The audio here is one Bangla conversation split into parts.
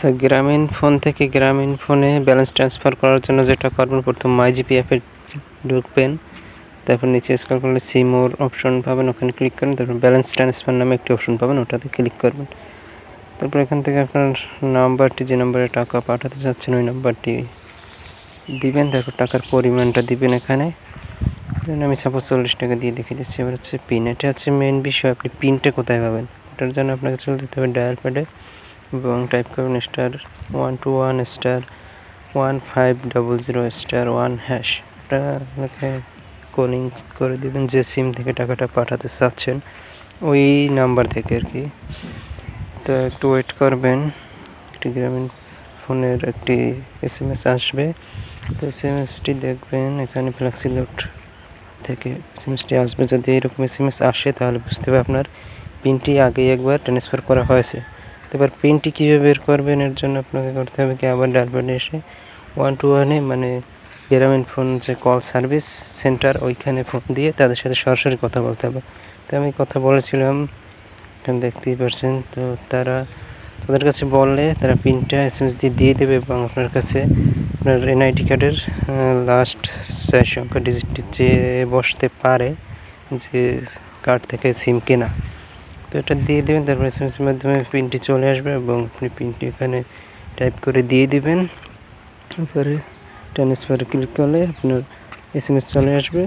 আচ্ছা গ্রামীণ ফোন থেকে গ্রামীণ ফোনে ব্যালেন্স ট্রান্সফার করার জন্য যেটা করবেন, প্রথম মাই অ্যাপে ঢুকবেন, তারপর নিচে স্ক্রল করলে সিমোর অপশন পাবেন, ওখানে ক্লিক করেন তারপর ব্যালেন্স ট্রান্সফার নামে একটি অপশন পাবেন, ওটাতে ক্লিক করবেন। তারপর এখান থেকে আপনার নাম্বারটি, যে নাম্বারে টাকা পাঠাতে চাচ্ছেন, ওই নাম্বারটি দিবেন, তারপর টাকার পরিমাণটা দিবেন এখানে। আমি সাপোজ চল্লিশ টাকা দিয়ে দেখে দিচ্ছি, এবার হচ্ছে পিন এটা হচ্ছে মেন বিষয়, আপনি পিনটা কোথায় পাবেন? এটার জন্য আপনাকে চলে যেতে হবে ডায়াল প্যাডে এবং টাইপ করবেন star one two one star one five double zero star one hash এটা আপনাকে কলিং করে দেবেন, যে সিম থেকে টাকাটা পাঠাতে চাচ্ছেন, ওই নাম্বার থেকে আর কি। তো একটু ওয়েট করবেন, একটি গ্রামীণ ফোনের একটি এস এম এস আসবে। তো এস এম এসটি দেখবেন, এখানে ফ্লেক্সিলোড থেকে এস এম এসটি আসবে। যদি এরকম এস এম এস আসে, তাহলে বুঝতে হবে আপনার পিনটি আগে একবার ট্রান্সফার করা হয়েছে। এবার পিনটি কীভাবে বের করবেন এর জন্য আপনাকে করতে হবে কি আবার ডালপ্যাডে এসে ওয়ান টু ওয়ানে মানে গ্রামীণ ফোন যে কল সার্ভিস সেন্টার ওইখানে ফোন দিয়ে তাদের সাথে সরাসরি কথা বলতে হবে। তো আমি কথা বলেছিলাম দেখতেই পাচ্ছেন তো তারা তাদের কাছে বললে তারা পিনটা এস এম এস দিয়ে দিয়ে দেবে এবং আপনার কাছে আপনার এনআইডি কার্ডের লাস্ট চার সংখ্যা ডিজিটটি চেয়ে বসতে পারে যে কার্ড থেকে সিম কেনা। তো এটা দিয়ে দেবেন তারপর এস এম এসের মাধ্যমে পিনটি চলে আসবে এবং আপনি পিনটি এখানে টাইপ করে দিয়ে দেবেন। তারপরে ট্রান্সফারে ক্লিক করলে আপনার এস এম এস চলে আসবে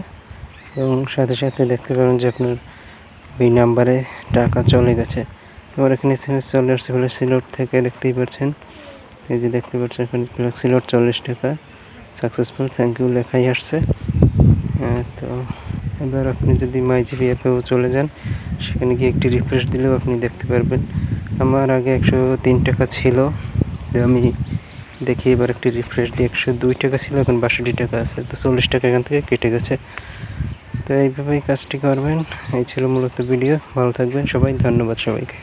এবং সাথে সাথে দেখতে পাবেন যে আপনার ওই নাম্বারে টাকা চলে গেছে। এবার এখানে এস এম এস চলে আসছে হলে সিলোট থেকে দেখতেই পাচ্ছেন। এই যে দেখতে পাচ্ছেন এখানে সিলোট চল্লিশ টাকা। সাকসেসফুল থ্যাংক ইউ লেখাই আসছে। হ্যাঁ, তো এবার আপনি যদি মাই জিবি অ্যাপেও চলে যান সেখানে গিয়ে একটি রিফ্রেশ দিলেও আপনি দেখতে পারবেন। আমার আগে একশো তিন টাকা ছিল। আমি দেখি এবার একটি রিফ্রেশ দিয়ে একশো দুই টাকা ছিল, এখন বাষট্টি টাকা আছে। তো চল্লিশ টাকা এখান থেকে কেটে গেছে। তো এইভাবেই কাজটি করবেন। এই ছিল মূলত ভিডিও। ভালো থাকবেন সবাই। ধন্যবাদ সবাইকে।